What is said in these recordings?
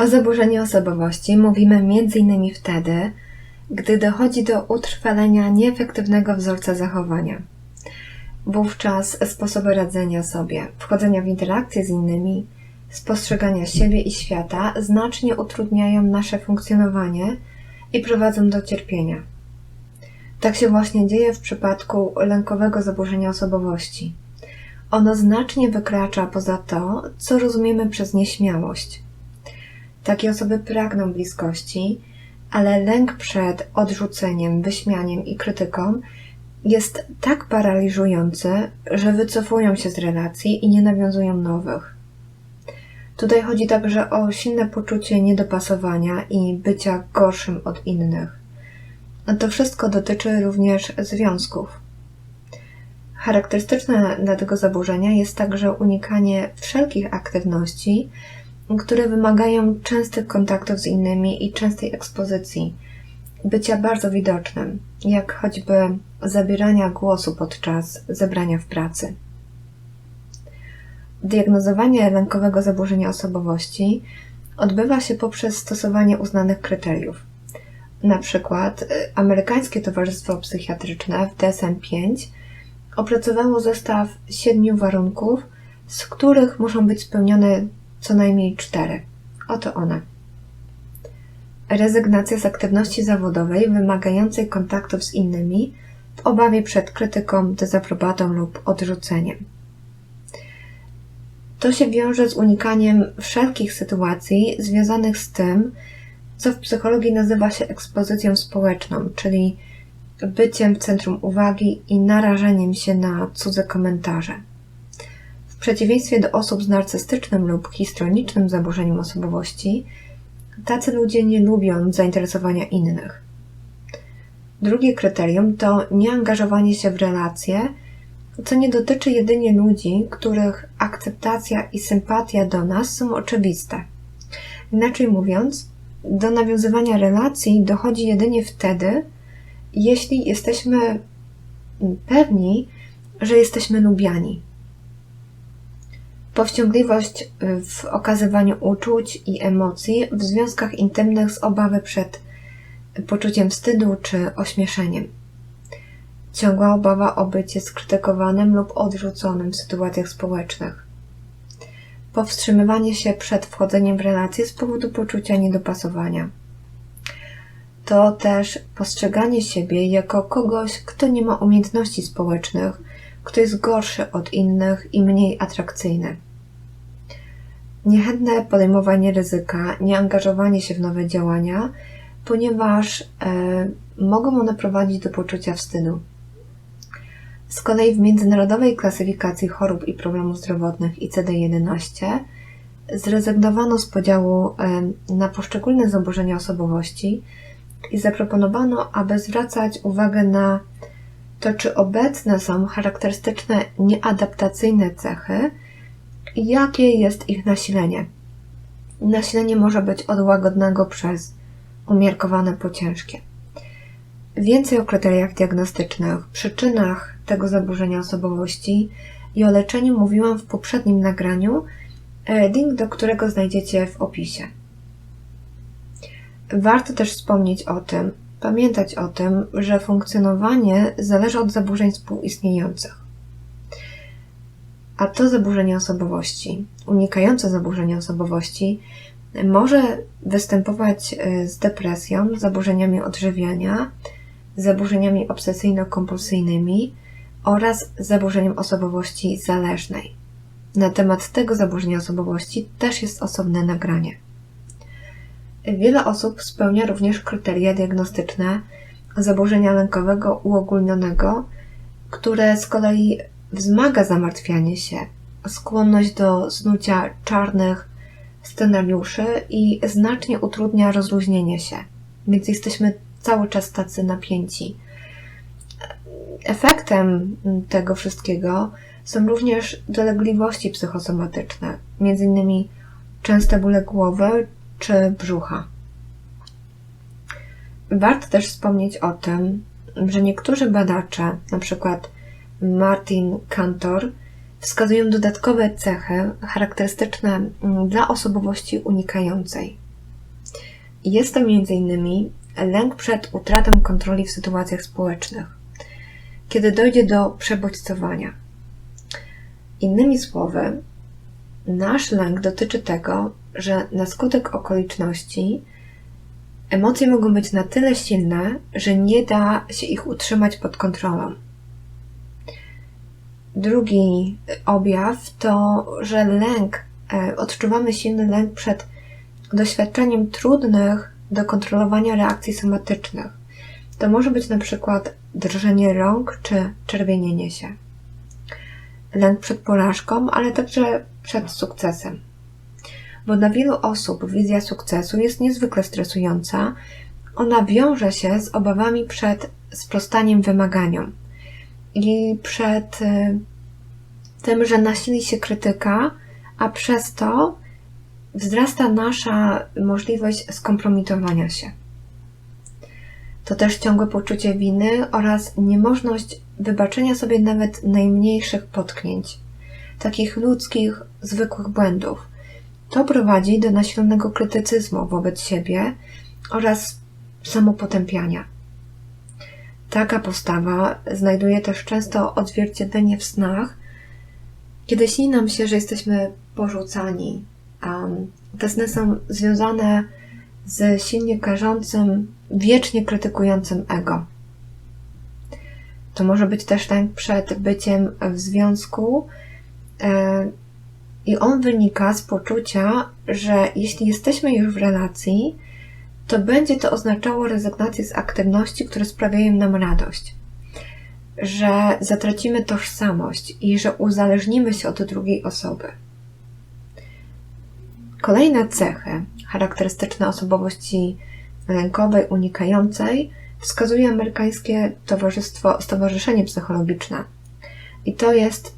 O zaburzeniu osobowości mówimy m.in. wtedy, gdy dochodzi do utrwalenia nieefektywnego wzorca zachowania. Wówczas sposoby radzenia sobie, wchodzenia w interakcje z innymi, spostrzegania siebie i świata znacznie utrudniają nasze funkcjonowanie i prowadzą do cierpienia. Tak się właśnie dzieje w przypadku lękowego zaburzenia osobowości. Ono znacznie wykracza poza to, co rozumiemy przez nieśmiałość. Takie osoby pragną bliskości, ale lęk przed odrzuceniem, wyśmianiem i krytyką jest tak paraliżujący, że wycofują się z relacji i nie nawiązują nowych. Tutaj chodzi także o silne poczucie niedopasowania i bycia gorszym od innych. To wszystko dotyczy również związków. Charakterystyczne dla tego zaburzenia jest także unikanie wszelkich aktywności, które wymagają częstych kontaktów z innymi i częstej ekspozycji, bycia bardzo widocznym, jak choćby zabierania głosu podczas zebrania w pracy. Diagnozowanie lękowego zaburzenia osobowości odbywa się poprzez stosowanie uznanych kryteriów. Na przykład y, Amerykańskie Towarzystwo Psychiatryczne w DSM-5 opracowało zestaw siedmiu warunków, z których muszą być spełnione co najmniej cztery. Oto one. Rezygnacja z aktywności zawodowej wymagającej kontaktów z innymi w obawie przed krytyką, dezaprobatą lub odrzuceniem. To się wiąże z unikaniem wszelkich sytuacji związanych z tym, co w psychologii nazywa się ekspozycją społeczną, czyli byciem w centrum uwagi i narażeniem się na cudze komentarze. W przeciwieństwie do osób z narcystycznym lub histronicznym zaburzeniem osobowości, tacy ludzie nie lubią zainteresowania innych. Drugie kryterium to nieangażowanie się w relacje, co nie dotyczy jedynie ludzi, których akceptacja i sympatia do nas są oczywiste. Inaczej mówiąc, do nawiązywania relacji dochodzi jedynie wtedy, jeśli jesteśmy pewni, że jesteśmy lubiani. Powściągliwość w okazywaniu uczuć i emocji w związkach intymnych z obawy przed poczuciem wstydu czy ośmieszeniem. Ciągła obawa o bycie skrytykowanym lub odrzuconym w sytuacjach społecznych. Powstrzymywanie się przed wchodzeniem w relacje z powodu poczucia niedopasowania. To też postrzeganie siebie jako kogoś, kto nie ma umiejętności społecznych, kto jest gorszy od innych i mniej atrakcyjny. Niechętne podejmowanie ryzyka, nieangażowanie się w nowe działania, ponieważ e, mogą one prowadzić do poczucia wstydu. Z kolei w Międzynarodowej Klasyfikacji Chorób i Problemów Zdrowotnych ICD-11 zrezygnowano z podziału e, na poszczególne zaburzenia osobowości i zaproponowano, aby zwracać uwagę na to, czy obecne są charakterystyczne nieadaptacyjne cechy i jakie jest ich nasilenie. Nasilenie może być od łagodnego przez umiarkowane po ciężkie. Więcej o kryteriach diagnostycznych, przyczynach tego zaburzenia osobowości i o leczeniu mówiłam w poprzednim nagraniu, e, link do którego znajdziecie w opisie. Warto też wspomnieć o tym, pamiętać o tym, że funkcjonowanie zależy od zaburzeń współistniejących. A to zaburzenie osobowości, unikające zaburzenia osobowości, może występować e, z depresją, zaburzeniami odżywiania, zaburzeniami obsesyjno-kompulsyjnymi oraz zaburzeniem osobowości zależnej. Na temat tego zaburzenia osobowości też jest osobne nagranie. Wiele osób spełnia również kryteria diagnostyczne zaburzenia lękowego uogólnionego, które z kolei wzmaga zamartwianie się, skłonność do snucia czarnych scenariuszy i znacznie utrudnia rozluźnienie się, więc jesteśmy cały czas tacy napięci. Efektem tego wszystkiego są również dolegliwości psychosomatyczne, m.in. częste bóle głowy czy brzucha. Warto też wspomnieć o tym, że niektórzy badacze, np. Martin Cantor, wskazują dodatkowe cechy charakterystyczne dla osobowości unikającej. Jest to m.in. lęk przed utratą kontroli w sytuacjach społecznych, kiedy dojdzie do przebodźcowania. Innymi słowy, nasz lęk dotyczy tego, że na skutek okoliczności emocje mogą być na tyle silne, że nie da się ich utrzymać pod kontrolą. Drugi objaw to, że lęk, e, odczuwamy silny lęk przed doświadczeniem trudnych do kontrolowania reakcji somatycznych. To może być na przykład drżenie rąk czy czerwienienie się. Lęk przed porażką, ale także przed sukcesem. Bo dla wielu osób wizja sukcesu jest niezwykle stresująca. Ona wiąże się z obawami przed sprostaniem wymaganiom i przed y, tym, że nasili się krytyka, a przez to wzrasta nasza możliwość skompromitowania się. To też ciągłe poczucie winy oraz niemożność wybaczenia sobie nawet najmniejszych potknięć, takich ludzkich, zwykłych błędów. To prowadzi do nasilonego krytycyzmu wobec siebie oraz samopotępiania. Taka postawa znajduje też często odzwierciedlenie w snach, kiedy śni nam się, że jesteśmy porzucani. Te sny są związane z silnie karzącym, wiecznie krytykującym ego. To może być też lęk przed byciem w związku, e, i on wynika z poczucia, że jeśli jesteśmy już w relacji, to będzie to oznaczało rezygnację z aktywności, które sprawiają nam radość. Że zatracimy tożsamość i że uzależnimy się od drugiej osoby. Kolejne cechy charakterystyczne osobowości lękowej unikającej wskazuje amerykańskie towarzystwo, Stowarzyszenie Psychologiczne. I to jest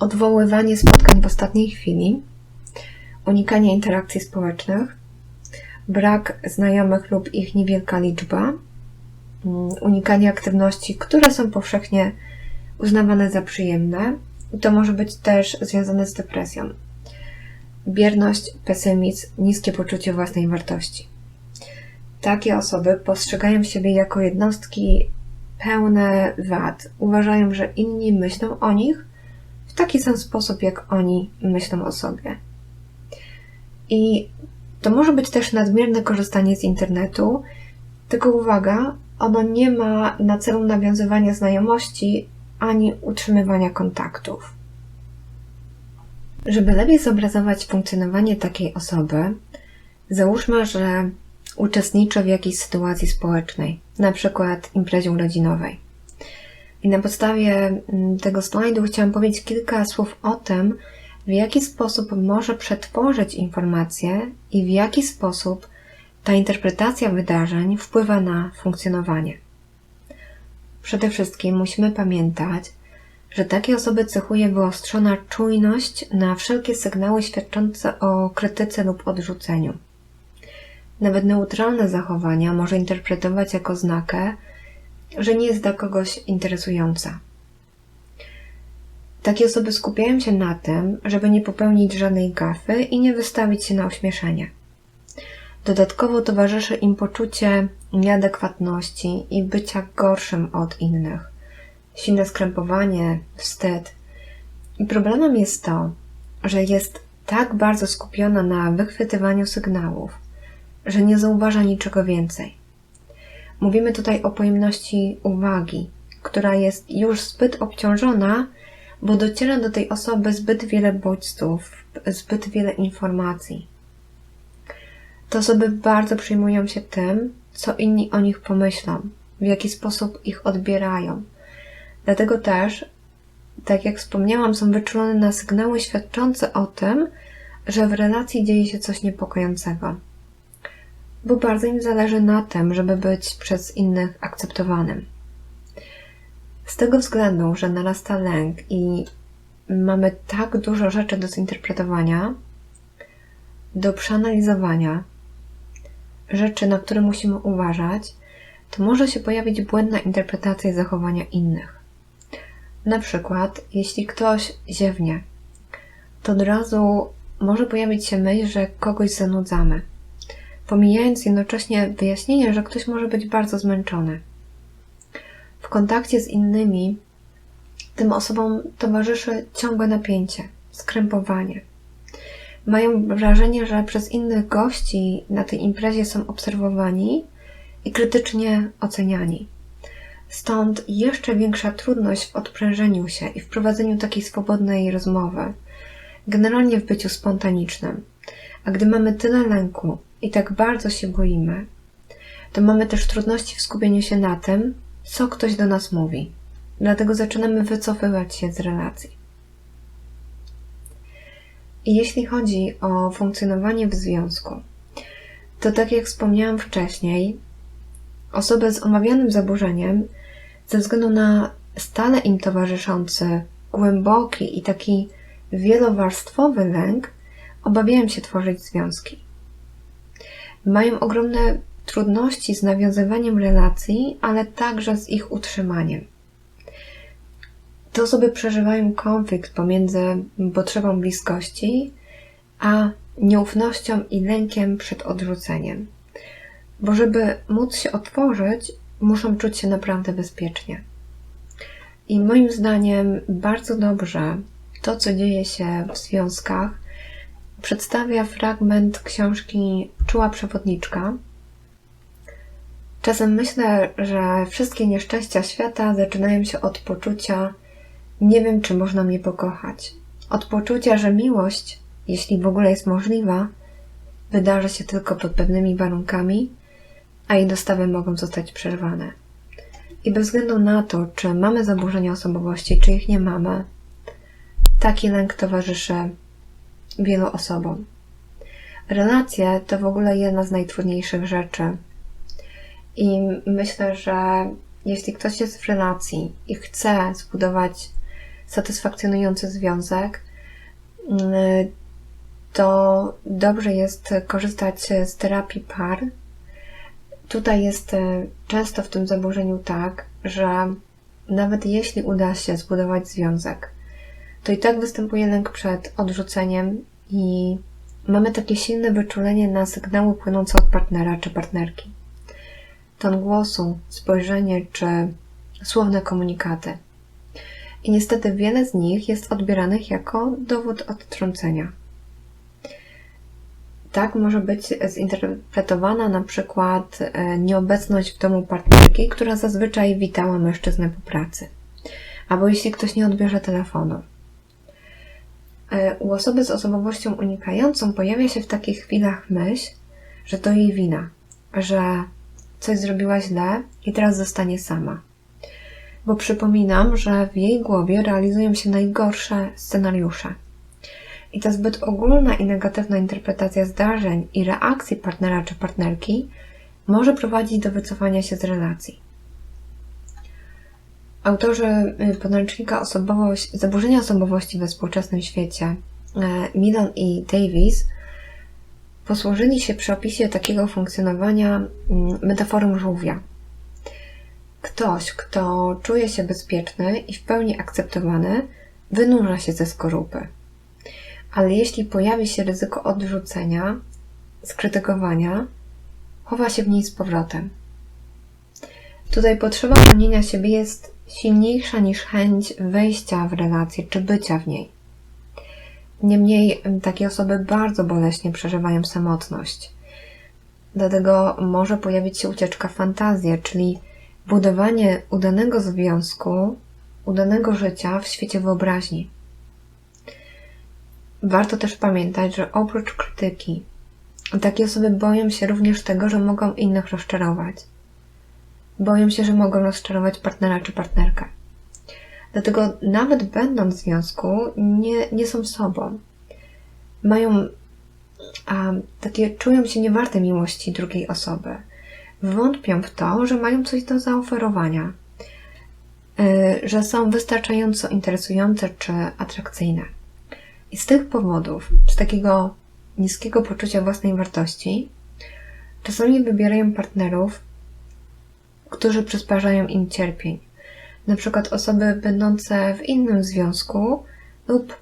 odwoływanie spotkań w ostatniej chwili, unikanie interakcji społecznych, brak znajomych lub ich niewielka liczba, mm, unikanie aktywności, które są powszechnie uznawane za przyjemne. To może być też związane z depresją. Bierność, pesymizm, niskie poczucie własnej wartości. Takie osoby postrzegają siebie jako jednostki pełne wad. Uważają, że inni myślą o nich w taki sam sposób, jak oni myślą o sobie. I to może być też nadmierne korzystanie z internetu, tylko uwaga, ono nie ma na celu nawiązywania znajomości ani utrzymywania kontaktów. Żeby lepiej zobrazować funkcjonowanie takiej osoby, załóżmy, że uczestniczy w jakiejś sytuacji społecznej, na przykład imprezie urodzinowej. I na podstawie mm, tego slajdu chciałam powiedzieć kilka słów o tym, w jaki sposób może przetworzyć informacje i w jaki sposób ta interpretacja wydarzeń wpływa na funkcjonowanie. Przede wszystkim musimy pamiętać, że takie osoby cechuje wyostrzona czujność na wszelkie sygnały świadczące o krytyce lub odrzuceniu. Nawet neutralne zachowania może interpretować jako znakę, że nie jest dla kogoś interesująca. Takie osoby skupiają się na tym, żeby nie popełnić żadnej gafy i nie wystawić się na ośmieszenie. Dodatkowo towarzyszy im poczucie nieadekwatności i bycia gorszym od innych, silne skrępowanie, wstyd. I problemem jest to, że jest tak bardzo skupiona na wychwytywaniu sygnałów, że nie zauważa niczego więcej. Mówimy tutaj o pojemności uwagi, która jest już zbyt obciążona, bo dociera do tej osoby zbyt wiele bodźców, zbyt wiele informacji. Te osoby bardzo przejmują się tym, co inni o nich pomyślą, w jaki sposób ich odbierają. Dlatego też, tak jak wspomniałam, są wyczulone na sygnały świadczące o tym, że w relacji dzieje się coś niepokojącego bo bardzo im zależy na tym, żeby być przez innych akceptowanym. Z tego względu, że narasta lęk i mamy tak dużo rzeczy do zinterpretowania, do przeanalizowania, rzeczy, na które musimy uważać, to może się pojawić błędna interpretacja zachowania innych. Na przykład, jeśli ktoś ziewnie, to od razu może pojawić się myśl, że kogoś zanudzamy pomijając jednocześnie wyjaśnienie, że ktoś może być bardzo zmęczony. W kontakcie z innymi tym osobom towarzyszy ciągłe napięcie, skrępowanie. Mają wrażenie, że przez innych gości na tej imprezie są obserwowani i krytycznie oceniani. Stąd jeszcze większa trudność w odprężeniu się i wprowadzeniu takiej swobodnej rozmowy, generalnie w byciu spontanicznym. A gdy mamy tyle lęku i tak bardzo się boimy, to mamy też trudności w skupieniu się na tym, co ktoś do nas mówi. Dlatego zaczynamy wycofywać się z relacji. I jeśli chodzi o funkcjonowanie w związku, to tak jak wspomniałam wcześniej, osoby z omawianym zaburzeniem, ze względu na stale im towarzyszący głęboki i taki wielowarstwowy lęk, obawiają się tworzyć związki. Mają ogromne trudności z nawiązywaniem relacji, ale także z ich utrzymaniem. Te osoby przeżywają konflikt pomiędzy potrzebą bliskości, a nieufnością i lękiem przed odrzuceniem. Bo żeby móc się otworzyć, muszą czuć się naprawdę bezpiecznie. I moim zdaniem bardzo dobrze to, co dzieje się w związkach, przedstawia fragment książki Czuła Przewodniczka. Czasem myślę, że wszystkie nieszczęścia świata zaczynają się od poczucia nie wiem, czy można mnie pokochać. Od poczucia, że miłość, jeśli w ogóle jest możliwa, wydarzy się tylko pod pewnymi warunkami, a jej dostawy mogą zostać przerwane. I bez względu na to, czy mamy zaburzenia osobowości, czy ich nie mamy, taki lęk towarzyszy wielu osobom. Relacje to w ogóle jedna z najtrudniejszych rzeczy. I myślę, że jeśli ktoś jest w relacji i chce zbudować satysfakcjonujący związek, to dobrze jest korzystać z terapii par. Tutaj jest e, często w tym zaburzeniu tak, że nawet jeśli uda się zbudować związek, to i tak występuje lęk przed odrzuceniem i mamy takie silne wyczulenie na sygnały płynące od partnera czy partnerki. Ton głosu, spojrzenie czy słowne komunikaty. I niestety wiele z nich jest odbieranych jako dowód odtrącenia. Tak może być zinterpretowana na przykład e, nieobecność w domu partnerki, która zazwyczaj witała mężczyznę po pracy. Albo jeśli ktoś nie odbierze telefonu. E, u osoby z osobowością unikającą pojawia się w takich chwilach myśl, że to jej wina, że coś zrobiła źle i teraz zostanie sama. Bo przypominam, że w jej głowie realizują się najgorsze scenariusze. I ta zbyt ogólna i negatywna interpretacja zdarzeń i reakcji partnera czy partnerki może prowadzić do wycofania się z relacji. Autorzy y, podręcznika osobowość, Zaburzenia osobowości we współczesnym świecie, y, Milan i Davis, posłużyli się przy opisie takiego funkcjonowania mm, metaforą żółwia. Ktoś, kto czuje się bezpieczny i w pełni akceptowany, wynurza się ze skorupy. Ale jeśli pojawi się ryzyko odrzucenia, skrytykowania, chowa się w niej z powrotem. Tutaj potrzeba bronienia siebie jest silniejsza niż chęć wejścia w relację czy bycia w niej. Niemniej takie osoby bardzo boleśnie przeżywają samotność. Dlatego może pojawić się ucieczka w fantazję, czyli budowanie udanego związku, udanego życia w świecie wyobraźni. Warto też pamiętać, że oprócz krytyki, takie osoby boją się również tego, że mogą innych rozczarować. Boją się, że mogą rozczarować partnera czy partnerkę. Dlatego nawet będąc w związku, nie, nie są sobą. Mają a, takie, czują się niewarte miłości drugiej osoby. Wątpią w to, że mają coś do zaoferowania, yy, że są wystarczająco interesujące czy atrakcyjne. I z tych powodów, z takiego niskiego poczucia własnej wartości, czasami wybierają partnerów, którzy przysparzają im cierpień. Na przykład osoby będące w innym związku lub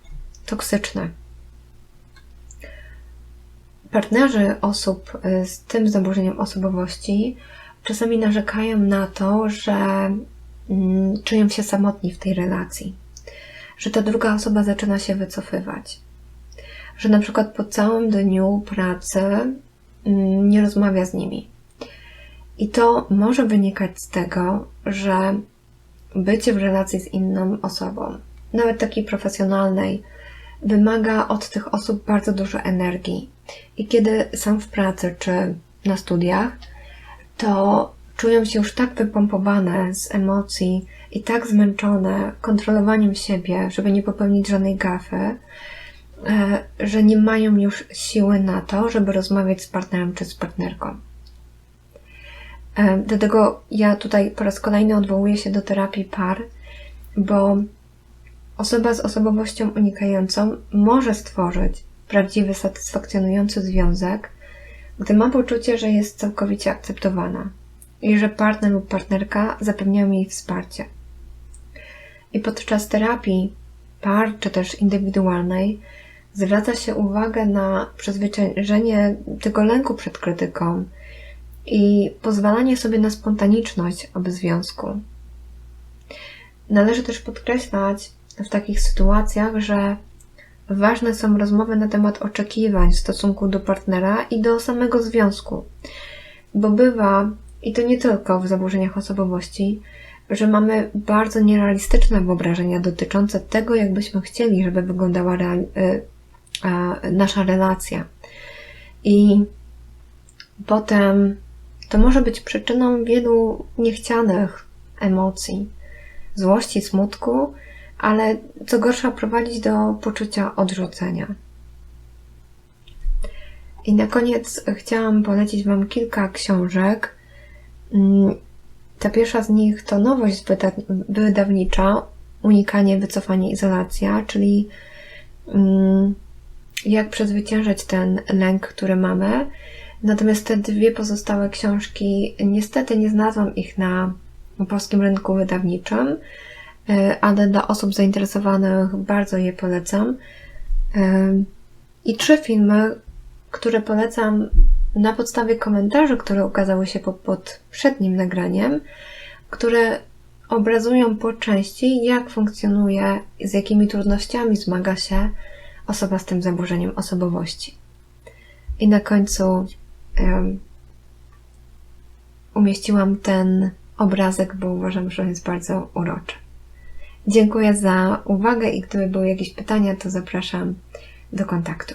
toksyczne. partnerzy osób y, z tym zaburzeniem osobowości czasami narzekają na to, że mm, czują się samotni w tej relacji, że ta druga osoba zaczyna się wycofywać, że na przykład po całym dniu pracy mm, nie rozmawia z nimi. I to może wynikać z tego, że bycie w relacji z inną osobą, nawet takiej profesjonalnej, wymaga od tych osób bardzo dużo energii. I kiedy są w pracy czy na studiach, to czują się już tak wypompowane z emocji i tak zmęczone kontrolowaniem siebie, żeby nie popełnić żadnej gafy, e, że nie mają już siły na to, żeby rozmawiać z partnerem czy z partnerką. Dlatego ja tutaj po raz kolejny odwołuję się do terapii par, bo osoba z osobowością unikającą może stworzyć prawdziwy, satysfakcjonujący związek, gdy ma poczucie, że jest całkowicie akceptowana i że partner lub partnerka zapewniają jej wsparcie. I podczas terapii par czy też indywidualnej zwraca się uwagę na przezwyciężenie tego lęku przed krytyką i pozwalanie sobie na spontaniczność ob związku. Należy też podkreślać w takich sytuacjach, że ważne są rozmowy na temat oczekiwań w stosunku do partnera i do samego związku, bo bywa, i to nie tylko w zaburzeniach osobowości, że mamy bardzo nierealistyczne wyobrażenia dotyczące tego, jakbyśmy chcieli, żeby wyglądała y, nasza relacja. I potem to może być przyczyną wielu niechcianych emocji, złości, smutku, ale co gorsza prowadzić do poczucia odrzucenia. I na koniec chciałam polecić Wam kilka książek. Mm, ta pierwsza z nich to nowość wydawnicza Unikanie, wycofanie, izolacja, czyli mm, jak przezwyciężyć ten lęk, który mamy. Natomiast te dwie pozostałe książki, niestety nie znalazłam ich na polskim rynku wydawniczym, e, ale dla osób zainteresowanych bardzo je polecam. E, I trzy filmy, które polecam na podstawie komentarzy, które ukazały się pod poprzednim nagraniem, które obrazują po części, jak funkcjonuje, z jakimi trudnościami zmaga się osoba z tym zaburzeniem osobowości. I na końcu umieściłam ten obrazek, bo uważam, że jest bardzo uroczy. Dziękuję za uwagę i gdyby były jakieś pytania, to zapraszam do kontaktu.